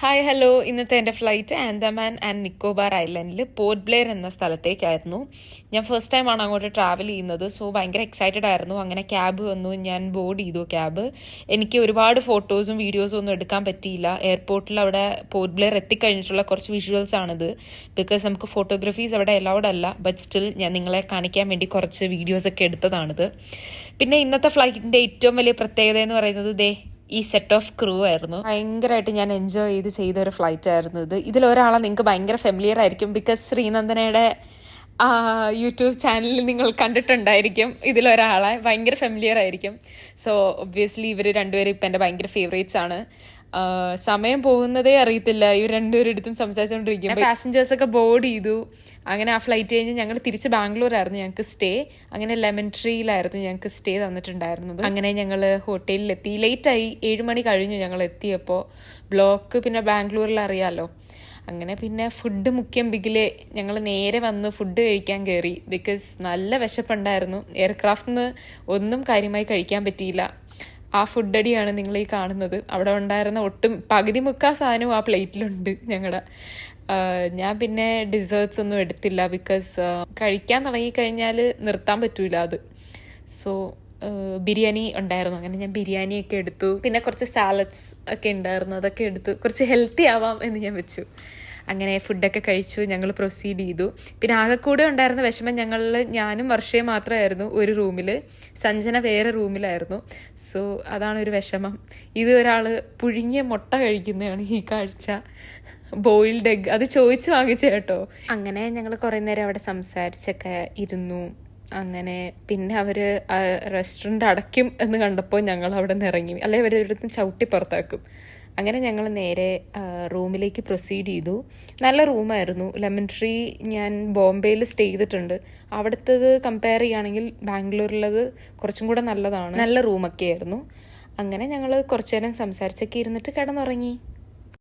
Hi hello ഇന്നത്തെ എന്റെ flight Andaman and Nicobar ഐലൻഡിൽ പോർട്ട് ബ്ലെയർ എന്ന സ്ഥലത്തേക്കായിരുന്നു. ഞാൻ ഫസ്റ്റ് ടൈമാണ് അങ്ങോട്ട് ട്രാവൽ ചെയ്യുന്നത്. സോ ഭയങ്കര എക്സൈറ്റഡ് ആയിരുന്നു. അങ്ങനെ ക്യാബ് വന്നു. ഞാൻ ബോർഡ് ചെയ്തു ക്യാബ് എനിക്ക് ഒരുപാട് ഫോട്ടോസും വീഡിയോസും ഒന്നും എടുക്കാൻ പറ്റിയില്ല. എയർപോർട്ടിൽ അവിടെ പോർട്ട് ബ്ലെയർ എത്തിക്കഴിഞ്ഞിട്ടുള്ള കുറച്ച് വിഷ്വൽസ് ആണിത്. ബിക്കോസ് നമുക്ക് ഫോട്ടോഗ്രാഫീസ് അവിടെ അലൗഡ് അല്ല. ബട്ട് സ്റ്റിൽ ഞാൻ നിങ്ങളെ കാണിക്കാൻ വേണ്ടി കുറച്ച് വീഡിയോസൊക്കെ എടുത്തതാണിത്. പിന്നെ ഇന്നത്തെ ഫ്ലൈറ്റിന്റെ ഏറ്റവും വലിയ പ്രത്യേകത എന്ന് പറയുന്നത് ദേ ഈ സെറ്റ് ഓഫ് ക്രൂ ആയിരുന്നു. ഭയങ്കരമായിട്ട് ഞാൻ എൻജോയ് ചെയ്ത് ചെയ്ത ഒരു ഫ്ലൈറ്റ് ആയിരുന്നു ഇത്. ഇതിലൊരാളെ നിങ്ങൾക്ക് ഭയങ്കര ഫെമിലിയർ ആയിരിക്കും ബിക്കോസ് ശ്രീനന്ദനയുടെ യൂട്യൂബ് ചാനലിൽ നിങ്ങൾ കണ്ടിട്ടുണ്ടായിരിക്കും. ഇതിലൊരാളെ ഭയങ്കര ഫെമിലിയർ ആയിരിക്കും. സോ ഒബ്വിയസ്ലി ഇവർ രണ്ടുപേരും ഇപ്പം എന്റെ ഭയങ്കര ഫേവറേറ്റ്സ് ആണ്. സമയം പോകുന്നതേ അറിയത്തില്ല. ഇവർ രണ്ടുപേരും എടുത്തും സംസാരിച്ചുകൊണ്ടിരിക്കും പാസഞ്ചേഴ്സ് ഒക്കെ ബോർഡ് ചെയ്തു. അങ്ങനെ ആ ഫ്ലൈറ്റ് കഴിഞ്ഞ് ഞങ്ങൾ തിരിച്ച് ബാംഗ്ലൂരായിരുന്നു ഞങ്ങൾക്ക് സ്റ്റേ അങ്ങനെ ലെമൺ ട്രീയിലായിരുന്നു ഞങ്ങൾക്ക് സ്റ്റേ തന്നിട്ടുണ്ടായിരുന്നത്. അങ്ങനെ ഞങ്ങൾ ഹോട്ടലിലെത്തി ലേറ്റായി ഏഴ് മണി കഴിഞ്ഞു ഞങ്ങൾ എത്തിയപ്പോൾ ബ്ലോക്ക് പിന്നെ ബാംഗ്ലൂരിൽ അറിയാലോ അങ്ങനെ പിന്നെ ഫുഡ് മുഖ്യം ബിഗിൽ ഞങ്ങൾ നേരെ വന്ന് ഫുഡ് കഴിക്കാൻ കയറി ബിക്കോസ് നല്ല വിശപ്പുണ്ടായിരുന്നു. എയർക്രാഫ്റ്റിൽ നിന്ന് ഒന്നും കാര്യമായി കഴിക്കാൻ പറ്റിയില്ല. ആ ഫുഡ് അടിയാണ് നിങ്ങൾ ഈ കാണുന്നത്. അവിടെ ഉണ്ടായിരുന്ന ഒട്ടും പകുതി മുക്കാ സാധനവും ആ പ്ലേറ്റിലുണ്ട് ഞങ്ങളുടെ ഞാൻ പിന്നെ ഡിസേർട്സ് ഒന്നും എടുത്തില്ല. ബിക്കോസ് കഴിക്കാൻ തുടങ്ങിക്കഴിഞ്ഞാൽ നിർത്താൻ പറ്റൂല അത്. സോ ബിരിയാണി ഉണ്ടായിരുന്നു. അങ്ങനെ ഞാൻ ബിരിയാണി ഒക്കെ എടുത്തു. പിന്നെ കുറച്ച് സാലഡ്സ് ഒക്കെ ഉണ്ടായിരുന്നു. അതൊക്കെ എടുത്തു. കുറച്ച് ഹെൽത്തി ആവാം എന്ന് ഞാൻ വെച്ചു. അങ്ങനെ ഫുഡൊക്കെ കഴിച്ചു. ഞങ്ങൾ പ്രൊസീഡ് ചെയ്തു. പിന്നെ ആകെക്കൂടെ ഉണ്ടായിരുന്ന വിഷമം ഞങ്ങളിൽ ഞാനും വർഷയും മാത്രമായിരുന്നു ഒരു റൂമിൽ സഞ്ജന വേറെ റൂമിലായിരുന്നു സോ അതാണ് ഒരു വിഷമം. ഇത് ഒരാൾ പുഴുങ്ങിയ മുട്ട കഴിക്കുന്നതാണ് ഈ കാഴ്ച. ബോയിൽഡ് എഗ് അത് ചോദിച്ചു വാങ്ങിച്ച കേട്ടോ. അങ്ങനെ ഞങ്ങൾ കുറേ നേരം അവിടെ സംസാരിച്ചൊക്കെ ഇരുന്നു. അങ്ങനെ പിന്നെ അവർ റെസ്റ്റോറന്റ് അടയ്ക്കും എന്ന് കണ്ടപ്പോൾ ഞങ്ങൾ അവിടെ നിന്ന് ഇറങ്ങി അല്ലെ അവർ ഇവിടുന്ന് ചവിട്ടി പുറത്താക്കും. അങ്ങനെ ഞങ്ങൾ നേരെ റൂമിലേക്ക് പ്രൊസീഡ് ചെയ്തു. നല്ല റൂമായിരുന്നു. ലെമൺ ട്രീ ഞാൻ ബോംബെയിൽ സ്റ്റേ ചെയ്തിട്ടുണ്ട്. അവിടുത്തത് കമ്പയർ ചെയ്യുകയാണെങ്കിൽ ബാംഗ്ലൂരിലത് കുറച്ചും കൂടെ നല്ലതാണ്. നല്ല റൂമൊക്കെ ആയിരുന്നു അങ്ങനെ ഞങ്ങൾ കുറച്ചു നേരം സംസാരിച്ചൊക്കെ ഇരുന്നിട്ട് കിടന്നുറങ്ങി.